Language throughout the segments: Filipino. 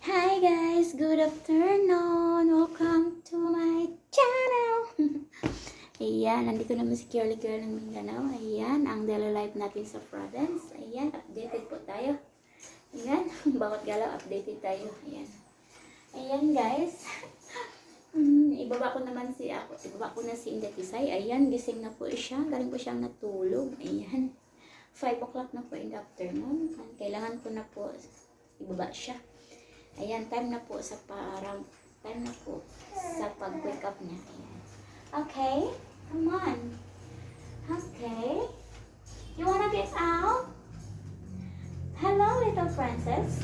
Hi guys, good afternoon. Welcome to my channel. Ayan, nandito naman si Curly Girl ng Mindanao. Ayan, ang daily life natin sa province. Ayan, updated po tayo. Ayan, bawat galaw updated tayo. Ayan. Ayan guys. Hmm, ibaba ko naman si ako. Ibaba ko na si Inday Tisay. Ayan, gising na po siya. Galing po siyang natulog. Ayan. 5 o'clock na po in the afternoon. Kailangan ko na po ibaba siya. Ayan, time na po sa parang time na po sa pag-wake up niya. Ayan. Okay, come on. Okay. You wanna get out? Hello, little princess.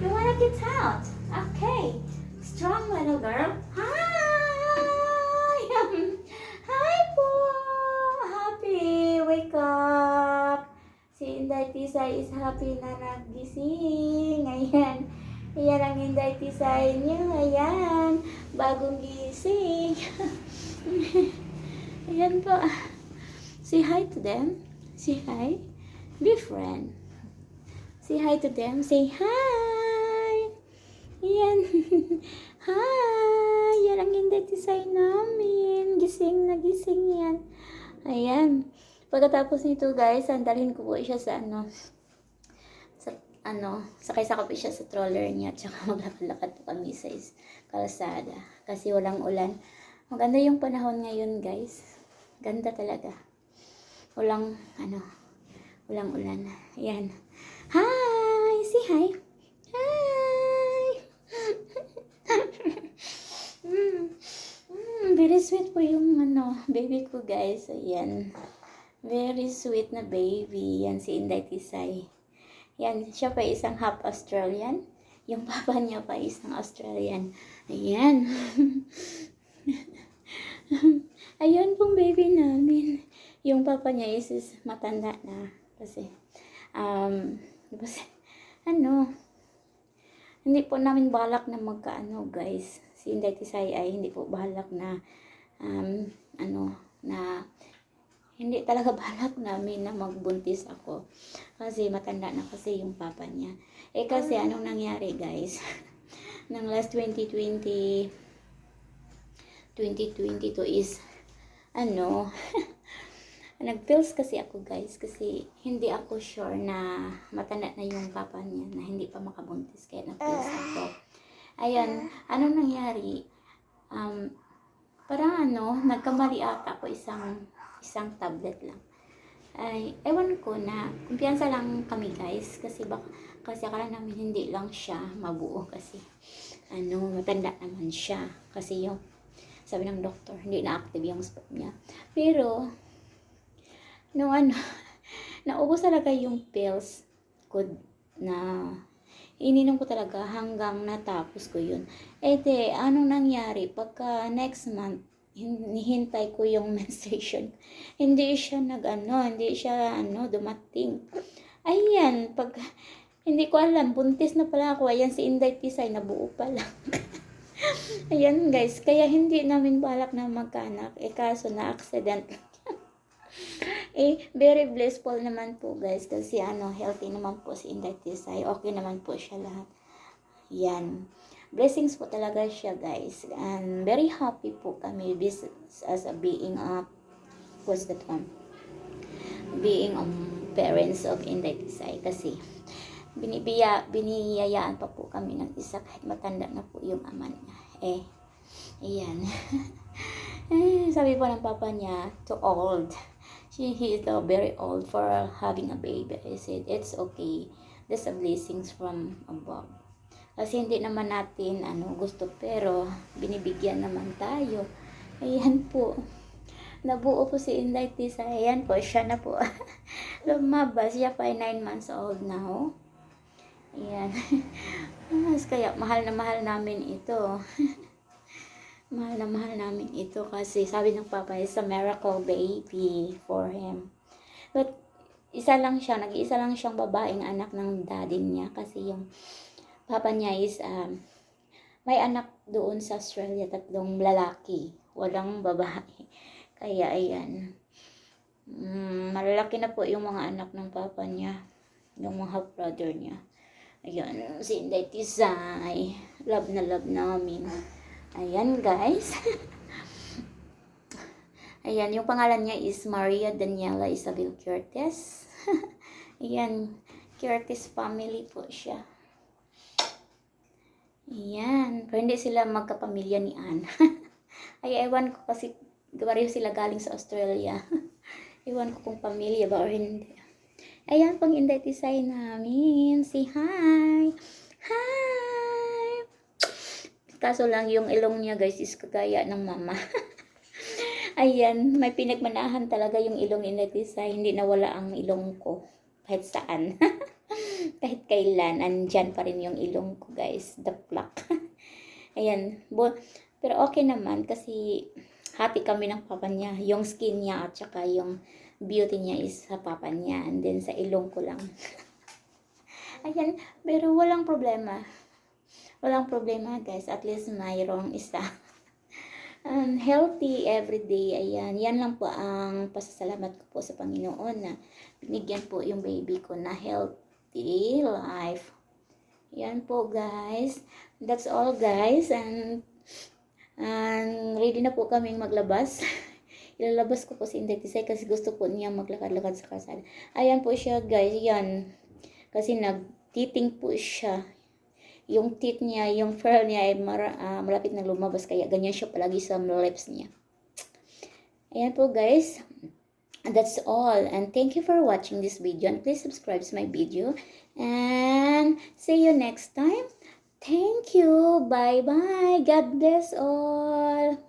You wanna get out? Okay. Strong little girl. Hi! Hi po! Happy! Wake up! Si Inday Tisay is happy na nagising. Ayan. Ayan ang Inday Tisay niya. Ayan. Bagong gising. Ayan po. Say hi to them. Say hi. Be friend. Say hi to them. Say hi. Ayan. hi. Yan ang Inday Tisay namin. Gising na gising yan. Ayan. Pagkatapos nito guys, sandalhin ko po siya sa ano, sa ano, sakay sa po siya sa stroller niya, tsaka maglakad-lakad po kami sa kalsada. Kasi walang ulan. Maganda yung panahon ngayon guys. Ganda talaga. Walang, ano, walang ulan. Ayan. Hi! Say hi! Hi! mm. Mm, very sweet po yung ano, baby ko guys. Ayan. Very sweet na baby. Yan si Inday Tisay. Yan, siya pa isang half Australian. Yung papa niya pa isang Australian. Ayan. Ayan pong baby namin. Yung papa niya is, is matanda na. Kasi, um, kasi, ano, hindi po namin balak na magkaano guys. Si Inday Tisay ay hindi po balak na, um, talaga balak namin na magbuntis ako. Kasi matanda na kasi yung papa niya. Eh kasi anong nangyari guys? Nang last 2020, 2022 is, ano, nag-pills kasi ako guys. Kasi hindi ako sure na matanda na yung papa niya na hindi pa makabuntis. Kaya nag-pills ako. Ayan, anong nangyari? Um, parang ano, nagkamali ata ako isang isang tablet lang. Ay, ewan ko na, kumpiyansa lang kami guys, kasi baka, kasi akala namin hindi lang siya mabuo kasi, ano, matanda naman siya. Kasi yung, sabi ng doktor, hindi na-active yung sperm niya. Pero, nung ano, naubos talaga yung pills ko na ininom ko talaga hanggang natapos ko yun. Eh anong nangyari? Pagka next month, hinihintay ko yung menstruation. Hindi siya nag-ano, hindi siya ano, dumating. Ayan, pag hindi ko alam, buntis na pala ako. Ayan si Inday Tisay, nabuo pa lang. Ayan guys, kaya hindi namin balak na magkaanak. Eh kaso na accident. eh, very blissful naman po guys. Kasi ano, healthy naman po si Inday Tisay. Okay naman po siya lahat. Yan blessings po talaga siya guys. And very happy po kami this as a being a what's that one? Being um, parents of Inday Tisay kasi binibiya, biniyayaan pa po kami ng isa kahit matanda na po yung ama niya. Eh ayan. Eh, sabi po ng papa niya too old. She he is uh, very old for having a baby. I said it's okay. There's a blessings from above kasi hindi naman natin ano gusto pero binibigyan naman tayo. Ayan po. Nabuo po si Inday Tisa. Ayan po, siya na po. Lumabas. Siya pa ay 9 months old now. Ayan. Mas kaya mahal na mahal namin ito. mahal na mahal namin ito kasi sabi ng papa is a miracle baby for him. But isa lang siya, nag-iisa lang siyang babaeng anak ng daddy niya kasi yung papa niya is um, may anak doon sa Australia, tatlong lalaki, walang babae. Kaya ayan, mm, malalaki na po yung mga anak ng papa niya, yung mga half brother niya. Ayan, si Inday Tisay. Love na love namin. Ayan, guys. Ayan, yung pangalan niya is Maria Daniela Isabel Curtis. Ayan, Curtis family po siya. Ayan, pero hindi sila magkapamilya ni Anne. Ay, ewan ko kasi pareho sila galing sa Australia. ewan ko kung pamilya ba or hindi. Ayan, pang Inday Tisay namin. Say hi! Hi! Kaso lang yung ilong niya guys is kagaya ng mama. Ayan, may pinagmanahan talaga yung ilong ni Netisa. Hindi nawala ang ilong ko. Kahit saan. Kahit kailan, andyan pa rin yung ilong ko guys. The pluck. Ayan. Pero okay naman kasi hati kami ng papa niya. Yung skin niya at saka yung beauty niya is sa papa niya. And then sa ilong ko lang. Ayan. Pero walang problema. Walang problema guys. At least mayroong isa. um, healthy everyday. Ayan, yan lang po ang pasasalamat ko po sa Panginoon na binigyan po yung baby ko na healthy life. Yan po guys. That's all guys. And, and ready na po kaming maglabas. Ilalabas ko po si Inday Tisay kasi gusto po niya maglakad-lakad sa kalsada. Ayan po siya guys. Yan. Kasi nagtiting po siya yung teeth niya, yung fur niya ay mara, ah, malapit na lumabas kaya ganyan siya palagi sa lips niya. Ayan po guys. That's all. And thank you for watching this video. And please subscribe to my video. And see you next time. Thank you. Bye-bye. God bless all.